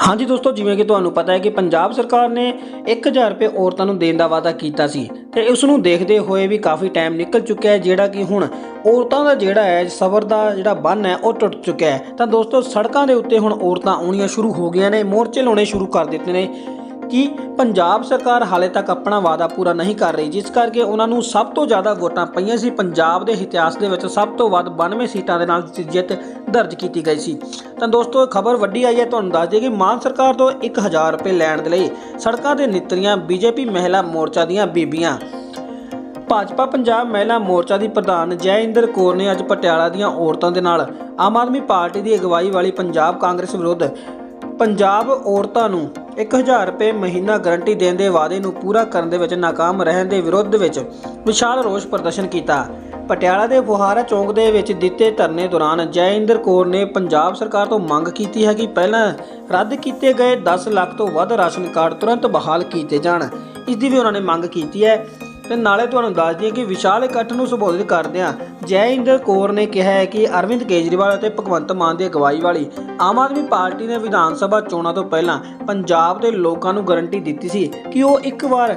ਹਾਂਜੀ ਦੋਸਤੋ, ਜਿਵੇਂ ਕਿ ਤੁਹਾਨੂੰ ਪਤਾ ਹੈ ਕਿ ਪੰਜਾਬ ਸਰਕਾਰ ਨੇ 1000 ਰੁਪਏ ਔਰਤਾਂ ਨੂੰ ਦੇਣ ਦਾ ਵਾਅਦਾ ਕੀਤਾ ਸੀ ਤੇ ਉਸ ਨੂੰ ਦੇਖਦੇ ਹੋਏ ਵੀ ਕਾਫੀ ਟਾਈਮ ਨਿਕਲ ਚੁੱਕਿਆ ਹੈ, ਜਿਹੜਾ ਕਿ ਹੁਣ ਔਰਤਾਂ ਦਾ ਜਿਹੜਾ ਹੈ, ਸਬਰ ਦਾ ਜਿਹੜਾ ਬੰਨ ਹੈ, ਉਹ ਟੁੱਟ ਚੁੱਕਿਆ ਹੈ। ਤਾਂ ਦੋਸਤੋ, ਸੜਕਾਂ ਦੇ ਉੱਤੇ ਹੁਣ ਔਰਤਾਂ ਆਉਣੀਆਂ ਸ਼ੁਰੂ ਹੋ ਗਈਆਂ ਨੇ, ਮੋਰਚੇ ਲਾਉਣੇ ਸ਼ੁਰੂ ਕਰ ਦਿੱਤੇ ਨੇ। ਕਿ ਪੰਜਾਬ ਸਰਕਾਰ ਹਾਲੇ ਤੱਕ ਆਪਣਾ ਵਾਅਦਾ ਪੂਰਾ ਨਹੀਂ ਕਰ ਰਹੀ, ਜਿਸ ਕਰਕੇ ਉਹਨਾਂ ਨੂੰ ਸਭ ਤੋਂ ਜ਼ਿਆਦਾ ਵੋਟਾਂ ਪਈਆਂ ਸੀ। ਪੰਜਾਬ ਦੇ ਇਤਿਹਾਸ ਦੇ ਵਿੱਚ ਸਭ ਤੋਂ ਵੱਧ 92 ਸੀਟਾਂ ਦੇ ਨਾਲ ਜਿੱਤ ਦਰਜ ਕੀਤੀ ਗਈ ਸੀ। ਤਾਂ ਦੋਸਤੋ ਖਬਰ ਵੱਡੀ ਆਈ ਹੈ, ਤੁਹਾਨੂੰ ਦੱਸ ਦਈਏ ਕਿ ਮਾਨ ਸਰਕਾਰ ਤੋਂ 1000 ਰੁਪਏ ਲੈਣ ਦੇ ਲਈ ਸੜਕਾਂ ਤੇ ਨਿਤਰੀਆਂ ਬੀਜੇਪੀ ਮਹਿਲਾ ਮੋਰਚਾ ਦੀਆਂ ਬੀਬੀਆਂ। ਭਾਜਪਾ ਪੰਜਾਬ ਮਹਿਲਾ ਮੋਰਚਾ ਦੀ ਪ੍ਰਧਾਨ ਜੈਇੰਦਰ ਕੌਰ ਨੇ ਅੱਜ ਪਟਿਆਲਾ ਦੀਆਂ ਔਰਤਾਂ ਦੇ ਨਾਲ ਆਮ ਆਦਮੀ ਪਾਰਟੀ ਦੀ ਅਗਵਾਈ ਵਾਲੀ ਪੰਜਾਬ ਕਾਂਗਰਸ ਵਿਰੁੱਧ ਪੰਜਾਬ ਔਰਤਾਂ ਨੂੰ 1000 ਰੁਪਏ ਮਹੀਨਾ ਗਰੰਟੀ ਦੇਣ ਦੇ ਵਾਅਦੇ ਨੂੰ ਪੂਰਾ ਕਰਨ ਦੇ ਵਿੱਚ ਨਾਕਾਮ ਰਹਿਣ ਦੇ ਵਿਰੋਧ ਵਿੱਚ ਵਿਸ਼ਾਲ ਰੋਸ ਪ੍ਰਦਰਸ਼ਨ ਕੀਤਾ। ਪਟਿਆਲਾ ਦੇ ਫੁਹਾਰਾ ਚੌਂਕ ਦੇ ਵਿੱਚ ਦਿੱਤੇ ਧਰਨੇ ਦੌਰਾਨ ਜੈਇੰਦਰ ਕੌਰ ਨੇ ਪੰਜਾਬ ਸਰਕਾਰ ਤੋਂ ਮੰਗ ਕੀਤੀ ਹੈ ਕਿ ਪਹਿਲਾਂ ਰੱਦ ਕੀਤੇ ਗਏ 10 ਲੱਖ ਤੋਂ ਵੱਧ ਰਾਸ਼ਨ ਕਾਰਡ ਤੁਰੰਤ ਬਹਾਲ ਕੀਤੇ ਜਾਣ। ਇਸ ਦੀ ਵੀ ਉਹਨਾਂ ਨੇ ਮੰਗ ਕੀਤੀ ਹੈ। ਤੇ ਨਾਲੇ ਤੁਹਾਨੂੰ ਦੱਸ ਦਈਏ ਕਿ ਵਿਸ਼ਾਲ ਇਕੱਠ ਨੂੰ ਸੰਬੋਧਿਤ ਕਰਦਿਆਂ ਜੈ ਇੰਦਰ ਕੌਰ ਨੇ ਕਿਹਾ ਹੈ ਕਿ ਅਰਵਿੰਦ ਕੇਜਰੀਵਾਲ ਅਤੇ ਭਗਵੰਤ ਮਾਨ ਦੀ ਅਗਵਾਈ ਵਾਲੀ ਆਮ ਆਦਮੀ ਪਾਰਟੀ ਨੇ ਵਿਧਾਨ ਸਭਾ ਚੋਣਾਂ ਤੋਂ ਪਹਿਲਾਂ ਪੰਜਾਬ ਦੇ ਲੋਕਾਂ ਨੂੰ ਗਾਰੰਟੀ ਦਿੱਤੀ ਸੀ ਕਿ ਉਹ ਇੱਕ ਵਾਰ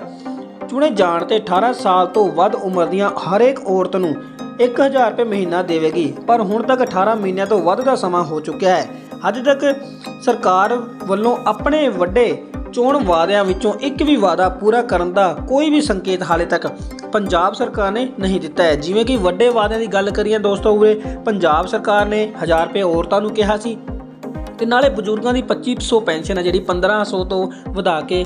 ਚੁਣੇ ਜਾਣ ਤੇ 18 ਸਾਲ ਤੋਂ ਵੱਧ ਉਮਰ ਦੀਆਂ ਹਰੇਕ ਔਰਤ ਨੂੰ 1000 ਰੁਪਏ ਮਹੀਨਾ ਦੇਵੇਗੀ। ਪਰ ਹੁਣ ਤੱਕ 18 ਮਹੀਨਿਆਂ ਤੋਂ ਵੱਧ ਦਾ ਸਮਾਂ ਹੋ ਚੁੱਕਿਆ ਹੈ। ਅੱਜ ਤੱਕ ਸਰਕਾਰ ਵੱਲੋਂ ਆਪਣੇ ਵੱਡੇ ਚੋਣ ਵਾਅਦਿਆਂ ਵਿੱਚੋਂ ਇੱਕ ਵੀ ਵਾਅਦਾ ਪੂਰਾ ਕਰਨ ਦਾ ਕੋਈ ਵੀ ਸੰਕੇਤ ਹਾਲੇ ਤੱਕ ਪੰਜਾਬ ਸਰਕਾਰ ਨੇ ਨਹੀਂ ਦਿੱਤਾ ਹੈ। ਜਿਵੇਂ ਕਿ ਵੱਡੇ ਵਾਅਦਿਆਂ ਦੀ ਗੱਲ ਕਰੀਏ ਦੋਸਤੋ ਉਰੇ, ਪੰਜਾਬ ਸਰਕਾਰ ਨੇ 1000 ਰੁਪਏ ਔਰਤਾਂ ਨੂੰ ਕਿਹਾ ਸੀ। ਤੇ ਨਾਲੇ ਬਜ਼ੁਰਗਾਂ ਦੀ 2500 ਪੈਨਸ਼ਨ ਹੈ ਜਿਹੜੀ 1500 ਤੋਂ ਵਧਾ ਕੇ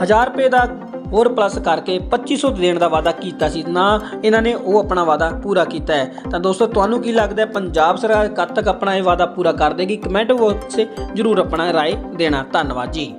1000 ਰੁਪਏ ਦਾ ਹੋਰ ਪਲੱਸ ਕਰਕੇ 2500 ਦੇਣ ਦਾ ਵਾਅਦਾ ਕੀਤਾ ਸੀ। ਨਾ ਇਹਨਾਂ ਨੇ ਉਹ ਆਪਣਾ ਵਾਅਦਾ ਪੂਰਾ ਕੀਤਾ ਹੈ। ਤਾਂ ਦੋਸਤੋ ਤੁਹਾਨੂੰ ਕੀ ਲੱਗਦਾ ਹੈ? ਪੰਜਾਬ ਸਰਕਾਰ ਕਦ ਤੱਕ ਆਪਣਾ ਇਹ ਵਾਅਦਾ ਪੂਰਾ ਕਰ ਦੇਗੀ? ਕਮੈਂਟ ਬਾਕਸ 'ਚ ਜਰੂਰ ਆਪਣਾ ਰਾਏ ਦੇਣਾ। ਧੰਨਵਾਦ ਜੀ।